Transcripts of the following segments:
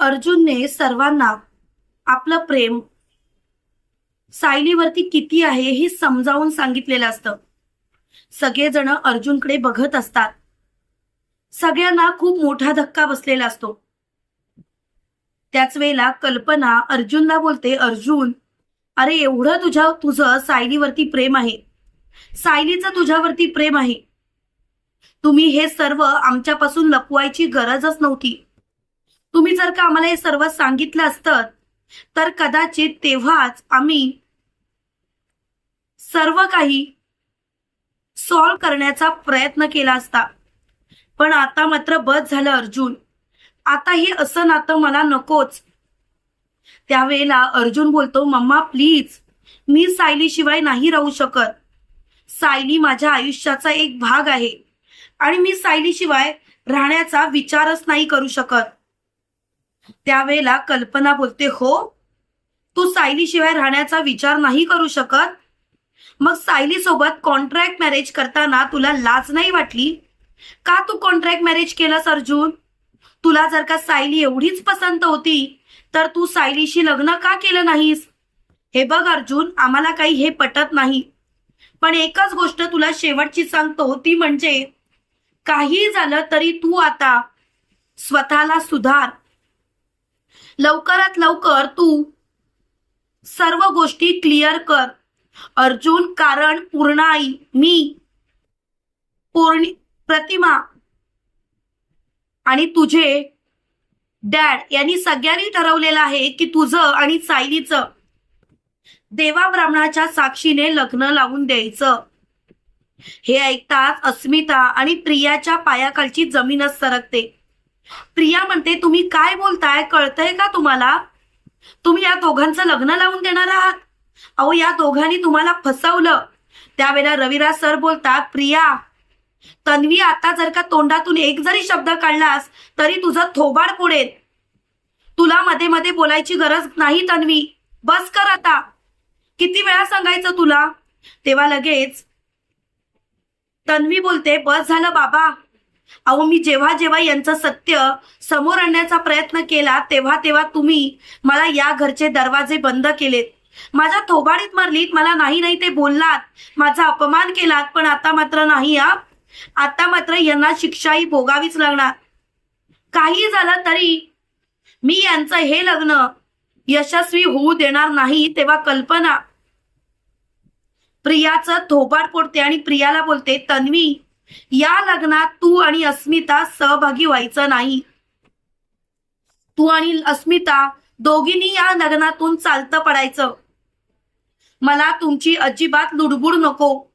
अर्जुनने सर्वांना आपलं प्रेम सायलीवरती किती आहे हे समजावून सांगितलेलं असतं. सगळेजण अर्जुनकडे बघत असतात. सगळ्यांना खूप मोठा धक्का बसलेला असतो. त्याच वेळेला कल्पना अर्जुनला बोलते अर्जुन अरे एवढं तुझ्या तुझं सायलीवरती प्रेम आहे. सायलीचं तुझ्यावरती प्रेम आहे. तुम्ही हे सर्व आमच्यापासून लपवायची गरजच नव्हती. तुम्ही जर का आम्हाला हे सर्व सांगितलं असतं तर कदाचित तेव्हाच आम्ही सर्व काही सॉल्व करण्याचा प्रयत्न केला असता. पण आता मात्र बस झालं अर्जुन. आता हे असं नातं मला नकोच. त्यावेळेला अर्जुन बोलतो मम्मा प्लीज मी सायलीशिवाय नाही राहू शकत. सायली माझ्या आयुष्याचा एक भाग आहे आणि मी सायलीशिवाय राहण्याचा विचारच नाही करू शकत. त्यावेळेला कल्पना बोलते हो तू सायलीशिवाय राहण्याचा विचार नाही करू शकत. मग सायली सोबत कॉन्ट्रॅक्ट मॅरेज करताना तुला लाज नाही वाटली? का तू कॉन्ट्रॅक्ट मॅरेज केलंस अर्जुन? तुला जर का सायली एवढीच पसंत होती तर तू सायलीशी लग्न का केलं नाहीस? हे बघ अर्जुन आम्हाला काही हे पटत नाही. पण एकच गोष्ट तुला शेवटची सांगतो ती म्हणजे काही झालं तरी तू आता स्वतःला सुधार. लवकरात लवकर तू सर्व गोष्टी क्लिअर कर. अर्जुन कारण पूर्ण आई मी पूर्णि प्रतिमा आणि तुझे डॅड यांनी सगळ्यांनी ठरवलेलं आहे की तुझं आणि सायलीचं देवा ब्राह्मणाच्या साक्षीने लग्न लावून द्यायचं. हे ऐकताच अस्मिता आणि प्रियाच्या पायाखालची जमीनच सरकते. प्रिया म्हणते तुम्ही काय बोलताय? कळतंय का तुम्हाला? तुम्ही या दोघांचं लग्न लावून देणार आहात. अहो या दोघांनी तुम्हाला फसवलं. त्यावेळेला रविराज सर बोलतात प्रिया तन्वी आता जर का तोंडातून एक जरी शब्द काढलास तरी तुझं थोबाड पुढेल तुला मध्ये मध्ये बोलायची गरज नाही तन्वी. बस कर आता. किती वेळा सांगायचं तुला? तेव्हा लगेच. तन्वी बोलते बस झालं बाबा. अहो मी जेव्हा जेव्हा यांचं सत्य समोर आणण्याचा प्रयत्न केला तेव्हा तेव्हा तुम्ही मला या घरचे दरवाजे बंद केलेत. माझ्या थोबाडीत मारलीत मला नाही नाही ते बोललात. माझा अपमान केलात पण आता मात्र नाही हा. आता मात्र यांना शिक्षाही भोगावीच लागणार. काही झालं तरी मी यांचं हे लग्न यशस्वी होऊ देणार नाही तेव्हा कल्पना. प्रियाचं थोबाड पोडते आणि प्रियाला बोलते तन्वी या लग्नात तू आणि अस्मिता सहभागी व्हायचं नाही. तू आणि अस्मिता दोघींनी या लग्नातून चालतं पडायचं. मला तुमची अजिबात लुडबुड नको.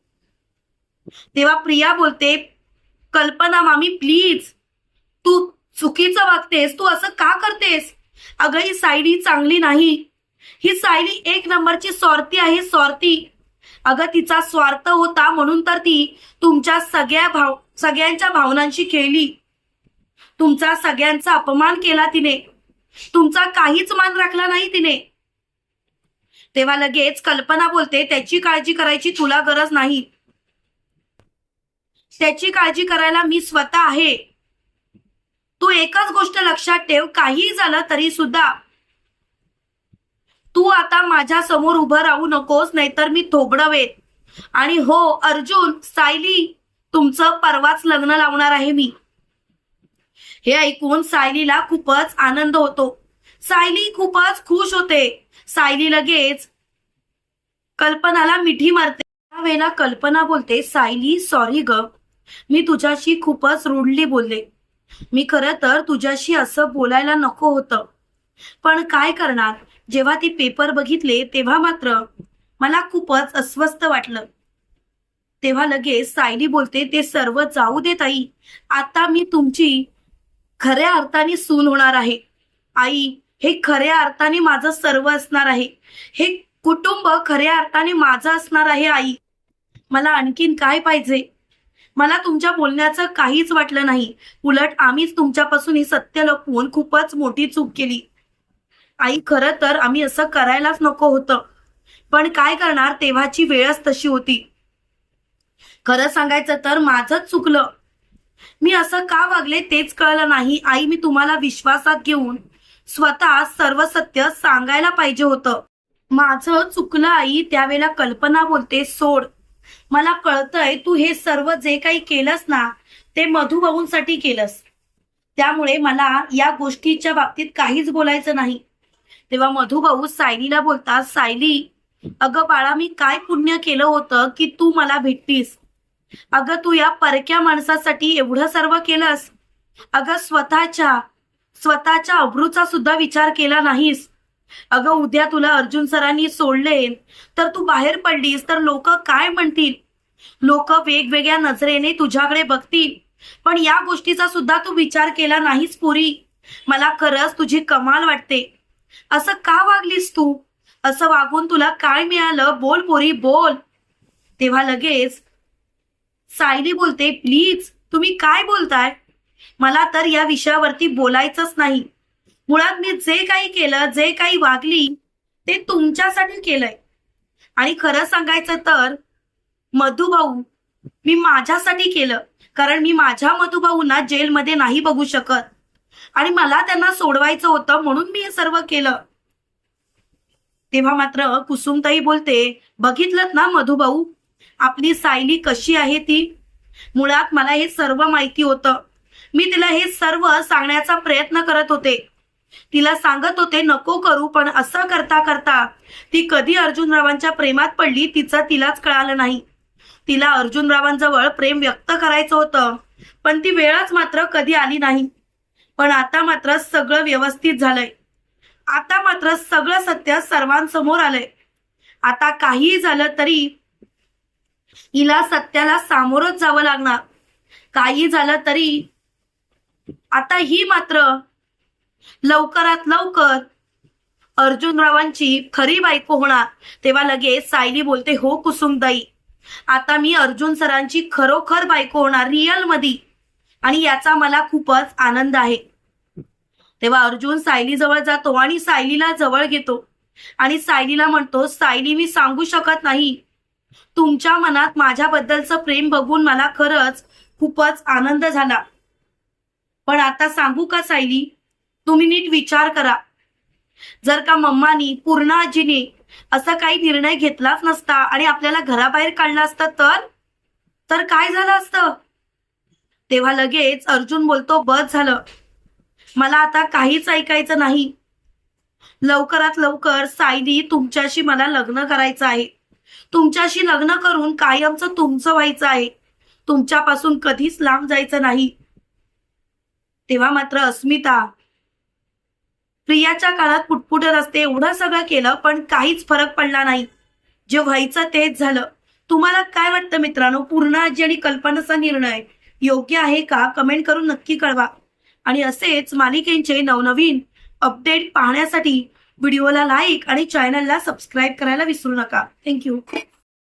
तेव्हा प्रिया बोलते कल्पना मामी प्लीज. तू चुकीचं वागतेस तू असं का करतेस? अगं ही सायली चांगली नाही. ही सायली एक नंबरची स्वार्थी आहे स्वार्थी अगं तिचा स्वार्थ होता म्हणून तर ती तुमच्या सगळ्या भाव सगळ्यांच्या भावनांशी खेळली. तुमचा सगळ्यांचा अपमान केला तिने. तुमचा काहीच मान राखला नाही तिने. तेव्हा लगेच कल्पना बोलते त्याची काळजी करायची तुला गरज नाही. त्याची काळजी करायला मी स्वतः आहे. तू एकच गोष्ट लक्षात ठेव काही झालं तरी सुद्धा तू आता माझ्यासमोर उभं राहू नकोस नाहीतर मी थोबडवेत आणि हो अर्जुन सायली तुमचं परवाच लग्न लावणार आहे मी. हे ऐकून सायलीला खूपच आनंद होतो. सायली खूपच खुश होते. सायली लगेच कल्पनाला मिठी मारते. त्यावेळेला कल्पना बोलते सायली सॉरी ग. मी तुझ्याशी खूपच रुडली बोलले. मी खरं तर तुझ्याशी असं बोलायला नको होतं. पण काय करणार? जेव्हा ती पेपर बघितले तेव्हा मात्र मला खूपच अस्वस्थ वाटलं. तेव्हा लगेच सायली बोलते ते सर्व जाऊ दे ताई. आता मी तुमची खऱ्या अर्थाने सून होणार आहे. आई हे खऱ्या अर्थाने माझं सर्व असणार आहे. हे कुटुंब खऱ्या अर्थाने माझं असणार आहे आई. मला आणखीन काय पाहिजे? मला तुमच्या बोलण्याचं काहीच वाटलं नाही. उलट आम्हीच तुमच्यापासून ही सत्य लपवून खूपच मोठी चूक केली. आई खरं तर आम्ही असं करायलाच नको होतं. पण काय करणार? तेव्हाची वेळच तशी होती. खरं सांगायचं तर माझंच चुकलं. मी असं का वागले तेच कळलं नाही. आई मी तुम्हाला विश्वासात घेऊन स्वतः सर्व सत्य सांगायला पाहिजे होतं. माझं चुकलं आई. त्यावेळेला कल्पना बोलते सोड. मला कळतंय तू हे सर्व जे काही केलंस ना ते मधुभाऊंसाठी केलंस. त्यामुळे मला या गोष्टीच्या बाबतीत काहीच बोलायचं नाही. तेव्हा मधुभाऊ सायलीला बोलतात सायली अगं बाळा मी काय पुण्य केलं होतं की तू मला भेटतीस? अगं तू या परक्या माणसासाठी एवढं सर्व केलंस. अगं स्वतःच्या स्वतःच्या अब्रूचा सुद्धा विचार केला नाहीस. अगं उद्या तुला अर्जुन सरांनी सोडले तर तू बाहेर पडलीस तर लोक काय म्हणतील? लोक वेगवेगळ्या नजरेने तुझ्याकडे बघतील पण या गोष्टीचा सुद्धा तू विचार केला नाहीस पुरी. मला खरंच तुझी कमाल वाटते. असं का वागलीस तू? असं वागून तुला काय मिळालं? बोल पोरी बोल. तेव्हा लगेच सायली बोलते प्लीज तुम्ही काय बोलताय? मला तर या विषयावरती बोलायचंच नाही. मुळात मी जे काही केलं जे काही वागली ते तुमच्यासाठी केलंय. आणि खरं सांगायचं तर मधुभाऊ मी माझ्यासाठी केलं. कारण मी माझ्या मधुभाऊंना जेलमध्ये नाही बघू शकत. आणि मला त्यांना सोडवायचं होतं म्हणून मी हे सर्व केलं. तेव्हा मात्र कुसुमताई बोलते बघितलं ना मधुभाऊ आपली सायली कशी आहे ती? मुळात मला हे सर्व माहिती होतं. मी तिला हे सर्व सांगण्याचा प्रयत्न करत होते. तिला सांगत होते नको करू पण असं करता करता ती कधी अर्जुनरावांच्या प्रेमात पडली तिचं तिलाच कळालं नाही. तिला अर्जुनरावांजवळ प्रेम व्यक्त करायचं होतं पण ती वेळच मात्र कधी आली नाही. पण आता मात्र सगळं व्यवस्थित झालंय. आता मात्र सगळं सत्य सर्वांसमोर आलंय. आता काहीही झालं तरी हिला सत्याला सामोरच जावं लागणार. काही झालं तरी आता ही मात्र लवकरात लवकर अर्जुनरावांची खरी बायको होणार. तेव्हा लगेच सायली बोलते हो कुसुमदाई आता मी अर्जुन सरांची खरोखर बायको होणार रिअलमध्ये आणि याचा मला खूपच आनंद आहे. तेव्हा अर्जुन सायली जवळ जातो आणि सायलीला जवळ घेतो. आणि सायलीला म्हणतो सायली मी सांगू शकत नाही. तुमच्या मनात माझ्याबद्दलचं प्रेम बघून मला खरंच खूपच आनंद झाला. पण आता सांगू का सायली? तुम्ही नीट विचार करा. जर का मम्मानी पूर्ण आजीने असा काही निर्णय घेतलाच नसता आणि आपल्याला घराबाहेर काढलं असतं तर? तर काय झालं असतं? तेव्हा लगेच अर्जुन बोलतो बस झालं. मला आता काहीच ऐकायचं नाही. लवकरात लवकर सायली तुमच्याशी मला लग्न करायचं आहे. तुमच्याशी लग्न करून कायमचं तुमचं व्हायचं आहे. तुमच्यापासून कधीच लांब जायचं नाही. तेव्हा मात्र अस्मिता प्रियाच्या काळात पुटपुटत असते एवढं सगळं केलं पण काहीच फरक पडला नाही. जे व्हायचं तेच झालं. तुम्हाला काय वाटतं मित्रांनो? पूर्ण आजी आणि कल्पनाचा निर्णय. योग्य आहे का कमेंट करून नक्की कळवा. आणि असेच मालिकेंचे नवनवीन अपडेट पाहण्यासाठी व्हिडिओला लाईक आणि चॅनलला सबस्क्राईब करायला विसरू नका. थँक्यू.